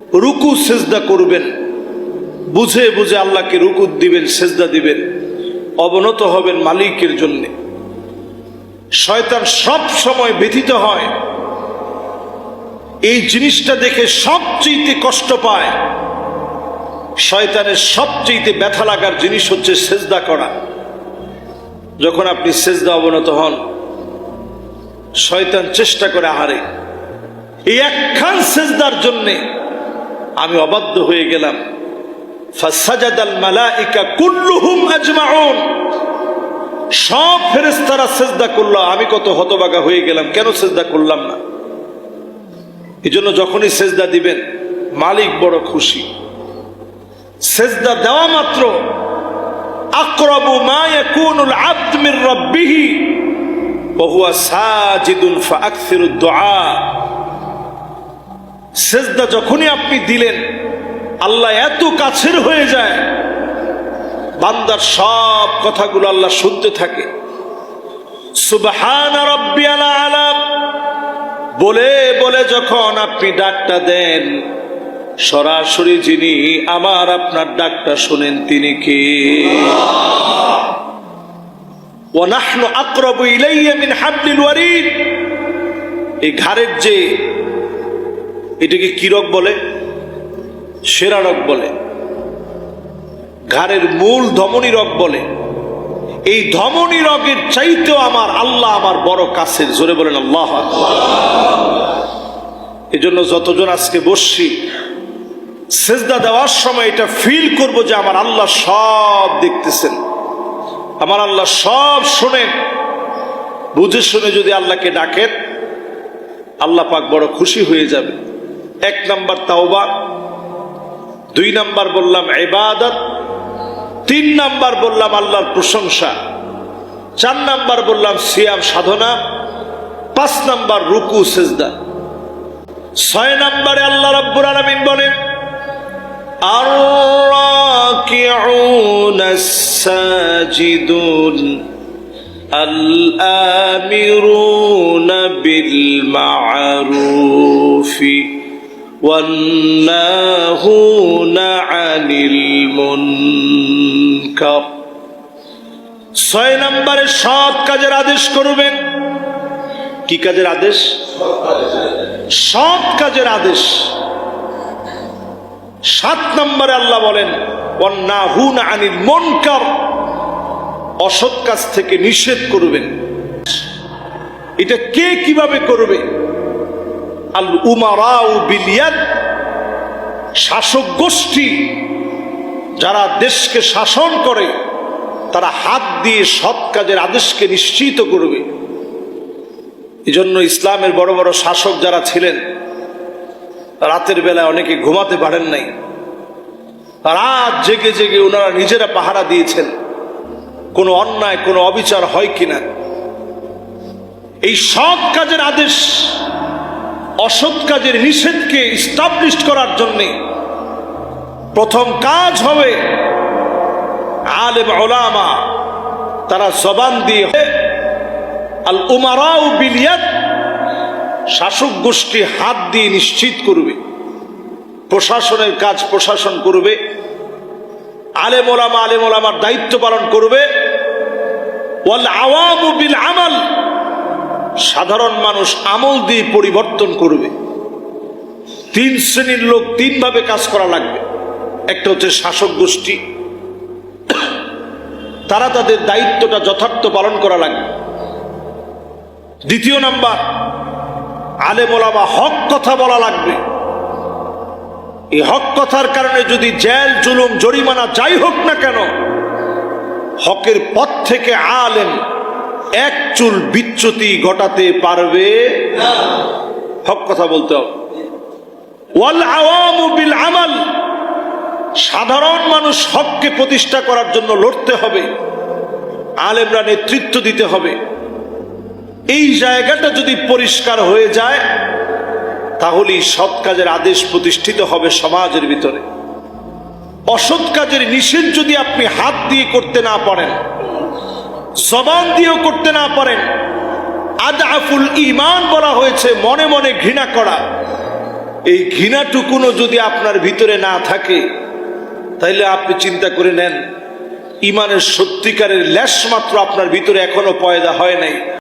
রুকু সেজদা করবেন। বুঝে বুঝে আল্লাহকে রুকু দিবেন, সেজদা দিবেন। অবনত হবেন মালিকের জন্য। শয়তান সব সময় ব্যথিত হয়। এই জিনিসটা দেখে সবচেয়ে কষ্ট পায়। শয়তানের সবচেয়ে ব্যথা লাগার জিনিস হচ্ছে সেজদা করা। যখন আপনি সেজদা অবনত হন, শয়তান চেষ্টা করে আহারে। এই একখান সেজদার জন্যে আমি অবাধ্য হয়ে গেলাম। সব ফেরেশতারা সেজদা করল, আমি কত হতবাগা হয়ে গেলাম। কেন সেজদা করলাম না? এজন্য যখনই সেজদা দিবেন, মালিক বড় খুশি। সেজদা দেওয়া মাত্র, আকরাবু মা ইয়াকুনুল আবদ মির রাব্বিহি ওয়া হুয়া সাজিদুন ফাআকসিরুদ দুআ সেজদা যখনই আপনি দিলেন, আল্লাহ এত কাছের হয়ে যায়, বান্দার সব কথাগুলো আল্লাহ শুনতে থাকে। বলে বলে যখন আপনি ডাকটা দেন, সরাসরি যিনি আমার আপনার ডাকটা শোনেন, তিনি কে? আকরাবু ইলাইয়া মিন হাবলিল ওয়ারিদ। এই ঘাড়ের যে এটাকে কি রোগ বলে? সেরা রোগ বলে। ঘাড়ের মূল ধমনী রোগ বলে। এই ধমনী রোগের চাইতেও আমার আল্লাহ আমার বড় কাছের, জোরে বলেন আল্লাহ এই জন্য যতজন আজকে বসছি, সেজদা দেওয়ার সময় এটা ফিল করব যে আমার আল্লাহ সব দেখতেছেন। আমার আল্লাহ সব শোনেন। বুঝে শুনে যদি আল্লাহকে ডাকেন, আল্লাহ পাক বড় খুশি হয়ে যাবে। এক নাম্বার তাওবা দুই নাম্বার বললাম এবাদত তিন নাম্বার বললাম আল্লাহর প্রশংসা চার নাম্বার বললাম সিয়াম সাধনা পাঁচ নাম্বার রুকু সেজদা ছয় নাম্বারে আল্লাহ রাব্বুর আলামিন বলেন الراكعون الساجدون الآمرون بالمعروف والناهون عن المنكر ছয় নম্বরে সৎ কাজের আদেশ করবেন কি কাজের আদেশ সৎ কাজের আদেশ সাত নম্বরে আল্লাহ বলেন অন্নাহুন আনিল মনকার অসৎ কাজ থেকে নিষেধ করবেন এটা কে কিভাবে করবে আল উমারাউ বিলিয়াদ শাসক গোষ্ঠী যারা দেশকে শাসন করে, তারা হাত দিয়ে সৎ কাজের আদেশকে নিশ্চিত করবে। এজন্য ইসলামের বড় বড় শাসক যারা ছিলেন, রাতের বেলায় অনেকে ঘুমাতে পারেন নাই। রাত জেগে জেগে ওনারা নিজেরা পাহারা দিয়েছেন, কোনো অন্যায়, কোনো অবিচার হয় কিনা। এই সৎ কাজের আদেশ অসৎ কাজের নিষেধকে স্টাবলিশ করার জন্যে প্রথম কাজ হবে আলেম ওলামা তারা জবান দিয়ে আল উমারাউ বিলিয়াত শাসক গোষ্ঠী হাত দিয়ে নিশ্চিত করবে, প্রশাসনের কাজ প্রশাসন করবে, আলেম ওলামা আলেম ওলামার দায়িত্ব পালন করবে ওয়াল বিল আমাল সাধারণ মানুষ আমল দিয়ে পরিবর্তন করবে। তিন শ্রেণির লোক তিনভাবে কাজ করা লাগবে। একটা হচ্ছে শাসক গোষ্ঠী। তারা তাদের দায়িত্বটা যথার্থ পালন করা লাগবে। দ্বিতীয় নাম্বার আলেমোলামা হক কথা বলা লাগবে। এই হক কথার কারণে যদি জেল, জুলুম, জরিমানা যাই হোক না কেন, হকের পথ থেকে আলেম এক চুল বিচ্যুতি ঘটাতে পারবে? হক কথা বলতে হবে। ওয়াল আমাল। সাধারণ মানুষ হককে প্রতিষ্ঠা করার জন্য লড়তে হবে। আলেমরা নেতৃত্ব দিতে হবে। এই জায়গাটা যদি পরিষ্কার হয়ে যায়, তাহলেই সৎ কাজের আদেশ প্রতিষ্ঠিত হবে সমাজের ভিতরে। অসৎ কাজের নিষেধ যদি আপনি হাত দিয়ে করতে না পারেন জবান দিয়েও করতে না পারেন। আদাফুল ইমান বলা হয়েছে, মনে মনে ঘৃণা করা। এই ঘৃণাটুকুনও যদি আপনার ভিতরে না থাকে, তাইলে আপনি চিন্তা করে নেন ইমানের সত্যিকারের ল্যাশ মাত্র আপনার ভিতরে এখনও পয়দা হয় নাই।